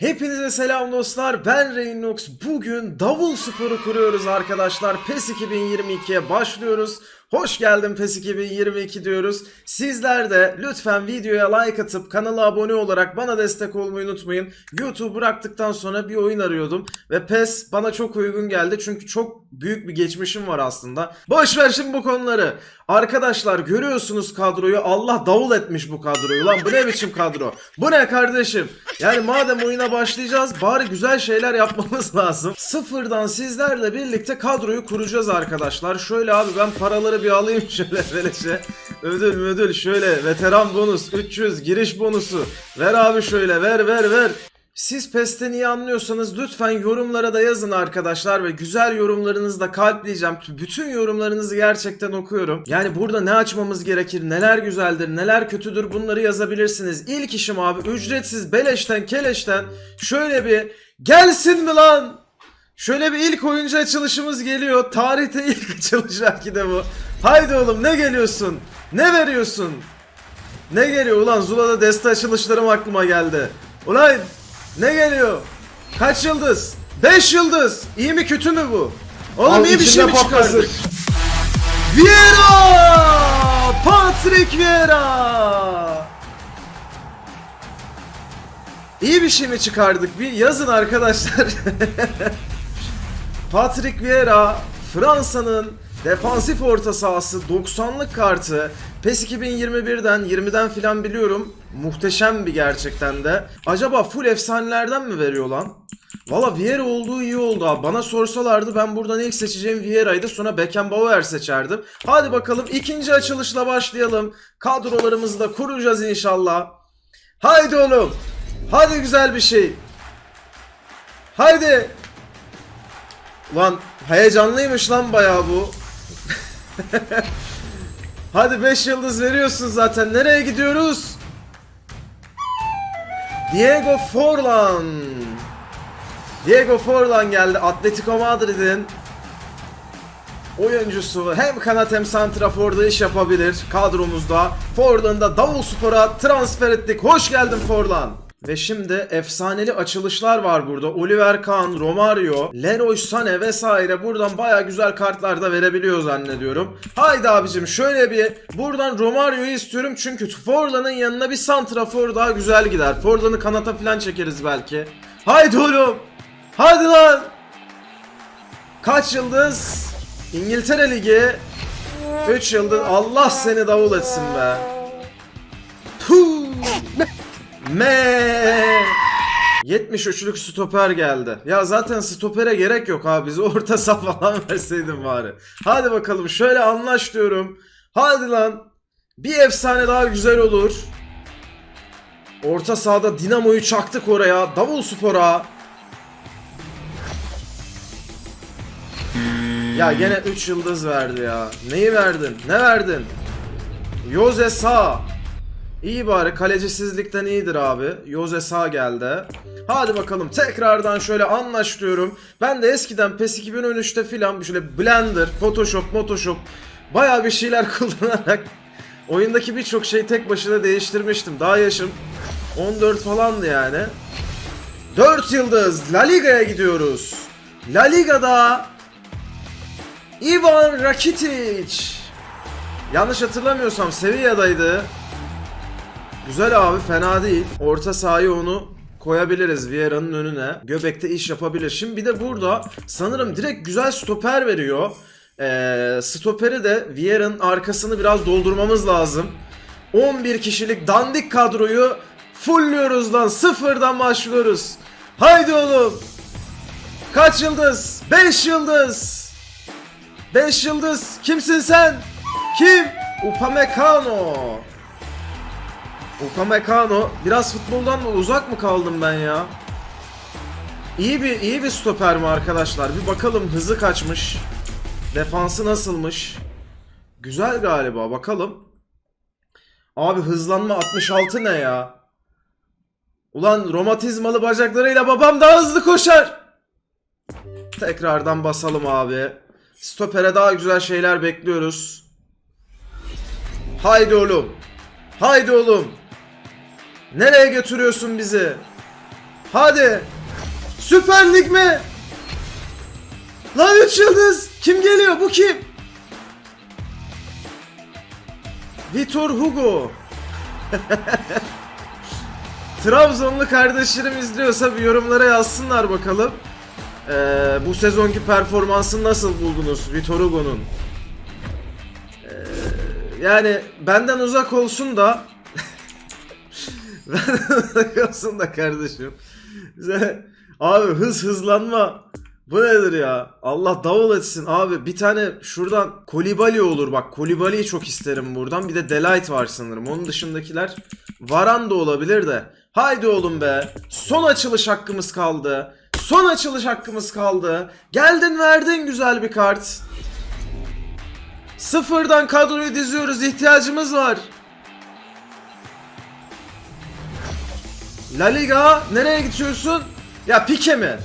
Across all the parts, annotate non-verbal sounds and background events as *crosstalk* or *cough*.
He Hepinize selam dostlar. Ben Reynox. Bugün Davul Spor'u kuruyoruz arkadaşlar. PES 2022'ye başlıyoruz. Hoş geldin PES 2022 diyoruz. Sizler de lütfen videoya like atıp kanala abone olarak bana destek olmayı unutmayın. YouTube bıraktıktan sonra bir oyun arıyordum ve PES bana çok uygun geldi çünkü çok büyük bir geçmişim var aslında. Boş ver şimdi bu konuları. Arkadaşlar görüyorsunuz kadroyu. Allah davul etmiş bu kadroyu. Lan bu ne biçim kadro? Bu ne kardeşim? Yani madem oyuna başlayacağız bari güzel şeyler yapmamız *laughs* lazım. Sıfırdan sizlerle birlikte kadroyu kuracağız arkadaşlar. Şöyle abi ben paraları bir alayım *laughs* şöyle beleşe. Ödül müdül şöyle veteran bonus 300 giriş bonusu. Ver abi şöyle ver ver ver. Siz PES'ten iyi anlıyorsanız lütfen yorumlara da yazın arkadaşlar ve güzel yorumlarınızı da kalpleyeceğim. Bütün yorumlarınızı gerçekten okuyorum. Yani burada ne açmamız gerekir, neler güzeldir, neler kötüdür bunları yazabilirsiniz. İlk işim abi ücretsiz beleşten keleşten şöyle bir gelsin mi lan? Şöyle bir ilk oyuncu açılışımız geliyor. Tarihte ilk *laughs* açılış belki de bu. Haydi oğlum ne geliyorsun? Ne veriyorsun? Ne geliyor ulan Zula'da deste açılışlarım aklıma geldi. Ulan ne geliyor? Kaç yıldız? 5 yıldız. İyi mi kötü mü bu? Oğlum Al iyi bir şey mi patlasın. çıkardık? Vieira! Patrick Vieira! İyi bir şey mi çıkardık? Bir yazın arkadaşlar. *laughs* Patrick Vieira Fransa'nın defansif orta sahası 90'lık kartı PES 2021'den 20'den filan biliyorum. Muhteşem bir gerçekten de. Acaba full efsanelerden mi veriyor lan? Valla Vieira olduğu iyi oldu abi. Bana sorsalardı ben buradan ilk seçeceğim Vieira'ydı. Sonra Beckenbauer seçerdim. Hadi bakalım ikinci açılışla başlayalım. Kadrolarımızı da kuracağız inşallah. Haydi oğlum. Hadi güzel bir şey. Haydi. Ulan heyecanlıymış lan bayağı bu. *laughs* Hadi 5 yıldız veriyorsun zaten. Nereye gidiyoruz? Diego Forlan. Diego Forlan geldi. Atletico Madrid'in oyuncusu. Hem kanat hem santraforda iş yapabilir kadromuzda. Forlan'ı da Davulspor'a transfer ettik. Hoş geldin Forlan. Ve şimdi efsaneli açılışlar var burada. Oliver Kahn, Romario, Leroy Sané vesaire buradan baya güzel kartlar da verebiliyor zannediyorum. Haydi abicim şöyle bir buradan Romario'yu istiyorum çünkü Forlan'ın yanına bir santrafor daha güzel gider. Forlan'ı kanata falan çekeriz belki. Haydi oğlum. Hadi lan. Kaç yıldız? İngiltere Ligi 3 yıldız. Allah seni davul etsin be. Puh. Me. 73'lük stoper geldi. Ya zaten stopere gerek yok abi. Bize orta saha falan *laughs* verseydin bari. Hadi bakalım şöyle anlaş diyorum. Hadi lan. Bir efsane daha güzel olur. Orta sahada Dinamo'yu çaktık oraya. Davul Spor'a. Ya gene 3 yıldız verdi ya. Neyi verdin? Ne verdin? Jose Sa. İyi bari kalecisizlikten iyidir abi. Jose Sa geldi. Hadi bakalım tekrardan şöyle anlaş diyorum. Ben de eskiden PES 2013'te filan şöyle Blender, Photoshop, Photoshop baya bir şeyler *laughs* kullanarak oyundaki birçok şeyi tek başına değiştirmiştim. Daha yaşım 14 falandı yani. 4 yıldız La Liga'ya gidiyoruz. La Liga'da Ivan Rakitic. Yanlış hatırlamıyorsam Sevilla'daydı. Güzel abi fena değil. Orta sahayı onu koyabiliriz Vieira'nın önüne. Göbekte iş yapabilir. Şimdi bir de burada sanırım direkt güzel stoper veriyor. Ee, stoperi de Vieira'nın arkasını biraz doldurmamız lazım. 11 kişilik dandik kadroyu fullüyoruz lan. Sıfırdan başlıyoruz. Haydi oğlum. Kaç yıldız? 5 yıldız. 5 yıldız. Kimsin sen? Kim? Upamecano. Upamecano. Biraz futboldan uzak mı kaldım ben ya? İyi bir iyi bir stoper mi arkadaşlar? Bir bakalım hızı kaçmış. Defansı nasılmış? Güzel galiba bakalım. Abi hızlanma 66 ne ya? Ulan romatizmalı bacaklarıyla babam daha hızlı koşar. Tekrardan basalım abi. Stopere daha güzel şeyler bekliyoruz. Haydi oğlum. Haydi oğlum. Nereye götürüyorsun bizi? Hadi. Süper Lig mi? Lan 3 yıldız. Kim geliyor? Bu kim? Vitor Hugo. *laughs* Trabzonlu kardeşlerim izliyorsa bir yorumlara yazsınlar bakalım. Ee, bu sezonki performansını nasıl buldunuz Vitor Hugo'nun? Ee, yani benden uzak olsun da olsun da kardeşim. Bize- Abi hız hızlanma. Bu nedir ya? Allah davul etsin abi. Bir tane şuradan Kolibali olur bak. Kolibali'yi çok isterim buradan. Bir de Delight var sanırım. Onun dışındakiler Varan da olabilir de. Haydi oğlum be. Son açılış hakkımız kaldı. Son açılış hakkımız kaldı. Geldin verdin güzel bir kart. Sıfırdan kadroyu diziyoruz. ihtiyacımız var. La Liga nereye gidiyorsun? Ya Pike mi?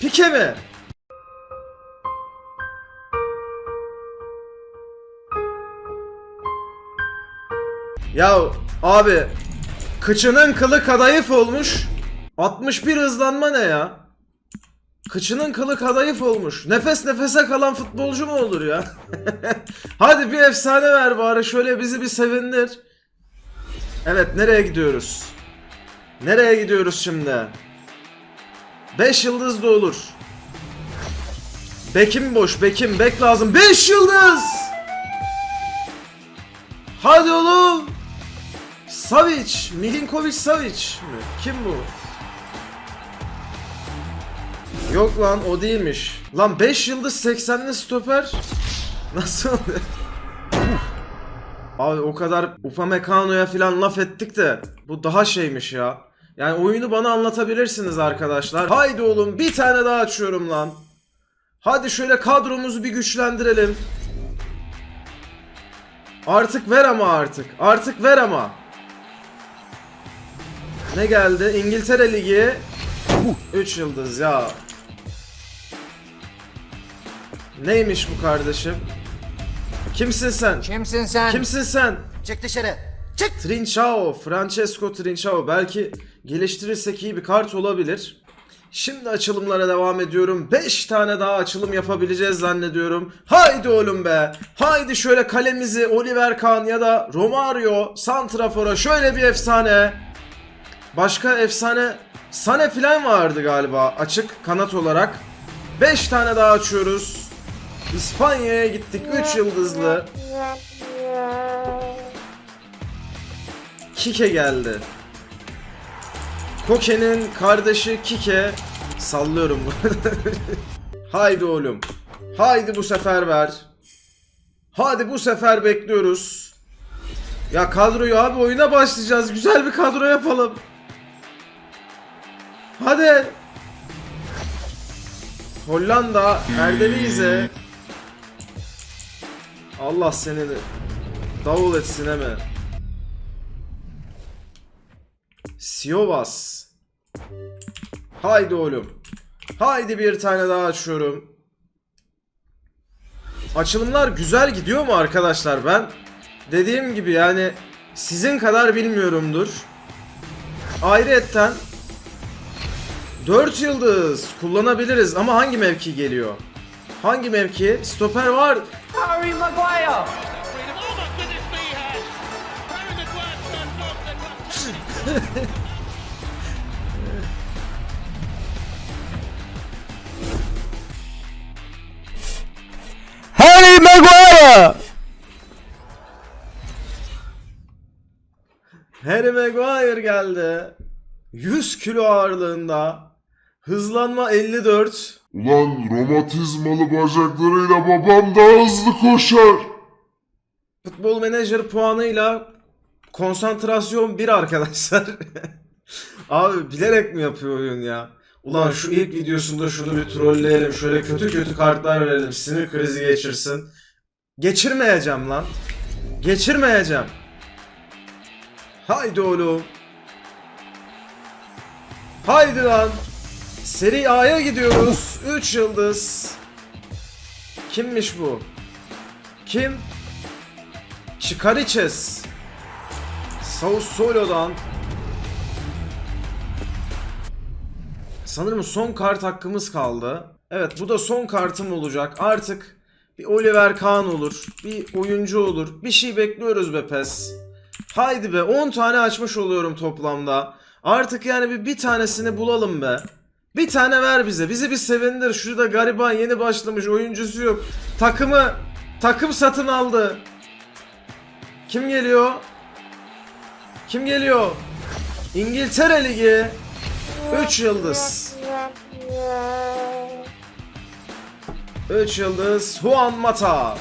Pike mi? Ya abi kıçının kılı kadayıf olmuş. 61 hızlanma ne ya? Kıçının kılı kadayıf olmuş. Nefes nefese kalan futbolcu mu olur ya? *laughs* Hadi bir efsane ver bari şöyle bizi bir sevindir. Evet nereye gidiyoruz? Nereye gidiyoruz şimdi? 5 yıldız da olur. Bekim boş, Bekim, bek lazım. 5 yıldız! Hadi oğlum! Savic, Milinkovic Savic mi? Kim bu? Yok lan o değilmiş. Lan 5 yıldız 80'li stoper. *laughs* Nasıl oluyor? Abi o kadar Upamecano'ya falan laf ettik de bu daha şeymiş ya. Yani oyunu bana anlatabilirsiniz arkadaşlar. Haydi oğlum bir tane daha açıyorum lan. Hadi şöyle kadromuzu bir güçlendirelim. Artık ver ama artık. Artık ver ama. Ne geldi? İngiltere Ligi. 3 yıldız ya. Neymiş bu kardeşim? Kimsin sen? Kimsin sen? Kimsin sen? Çık dışarı. Çık. Trincao, Francesco Trincao. Belki geliştirirsek iyi bir kart olabilir. Şimdi açılımlara devam ediyorum. 5 tane daha açılım yapabileceğiz zannediyorum. Haydi oğlum be. Haydi şöyle kalemizi Oliver Kahn ya da Romario Santrafor'a şöyle bir efsane. Başka efsane Sane filan vardı galiba açık kanat olarak. 5 tane daha açıyoruz. İspanya'ya gittik 3 yıldızlı. Kike geldi. Koke'nin kardeşi Kike. Sallıyorum bunu. *laughs* Haydi oğlum. Haydi bu sefer ver. Hadi bu sefer bekliyoruz. Ya kadroyu abi oyuna başlayacağız. Güzel bir kadro yapalım. Hadi. Hollanda, Erdelize. Allah seni davul etsin hemen. Siovas. Haydi oğlum. Haydi bir tane daha açıyorum. Açılımlar güzel gidiyor mu arkadaşlar? Ben dediğim gibi yani sizin kadar bilmiyorumdur. Ayrıyetten 4 yıldız kullanabiliriz ama hangi mevki geliyor? Hangi mevki? Stoper var. Harry Maguire. *laughs* Harry Maguire geldi. 100 kilo ağırlığında. Hızlanma 54. Ulan romatizmalı bacaklarıyla babam daha hızlı koşar. Futbol menajer puanıyla konsantrasyon 1 arkadaşlar. *laughs* Abi bilerek mi yapıyor oyun ya? Ulan şu ilk videosunda şunu bir trolleyelim. Şöyle kötü kötü kartlar verelim. Sinir krizi geçirsin. Geçirmeyeceğim lan. Geçirmeyeceğim. Haydi oğlum. Haydi lan. Seri A'ya gidiyoruz. 3 yıldız. Kimmiş bu? Kim? Chikariches. Sao Solo'dan Sanırım son kart hakkımız kaldı. Evet bu da son kartım olacak. Artık bir Oliver Kahn olur. Bir oyuncu olur. Bir şey bekliyoruz be pes. Haydi be 10 tane açmış oluyorum toplamda. Artık yani bir, bir tanesini bulalım be. Bir tane ver bize. Bizi bir sevindir. Şurada gariban yeni başlamış oyuncusu yok. Takımı takım satın aldı. Kim geliyor? Kim geliyor? İngiltere Ligi 3 yıldız. 3 yıldız Juan Mata.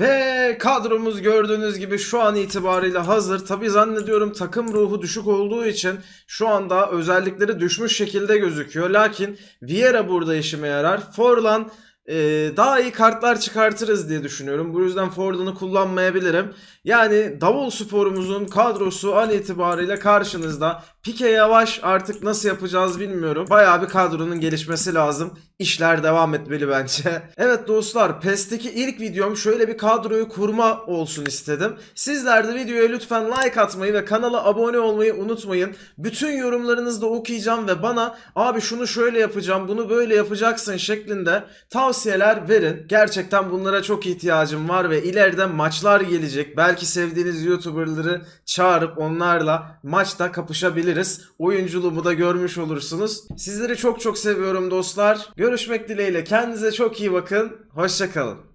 Ve kadromuz gördüğünüz gibi şu an itibariyle hazır. Tabi zannediyorum takım ruhu düşük olduğu için şu anda özellikleri düşmüş şekilde gözüküyor. Lakin Vieira burada işime yarar. Forlan e, daha iyi kartlar çıkartırız diye düşünüyorum. Bu yüzden Forlan'ı kullanmayabilirim. Yani Davul Spor'umuzun kadrosu an itibariyle karşınızda. Pike yavaş artık nasıl yapacağız bilmiyorum. Bayağı bir kadronun gelişmesi lazım. İşler devam etmeli bence. *laughs* evet dostlar PES'teki ilk videom şöyle bir kadroyu kurma olsun istedim. Sizler de videoya lütfen like atmayı ve kanala abone olmayı unutmayın. Bütün yorumlarınızı da okuyacağım ve bana abi şunu şöyle yapacağım bunu böyle yapacaksın şeklinde tavsiyeler verin. Gerçekten bunlara çok ihtiyacım var ve ileride maçlar gelecek. Belki sevdiğiniz YouTuber'ları çağırıp onlarla maçta kapışabiliriz. Oyunculuğumu da görmüş olursunuz. Sizleri çok çok seviyorum dostlar. Görüşmek dileğiyle. Kendinize çok iyi bakın. Hoşçakalın.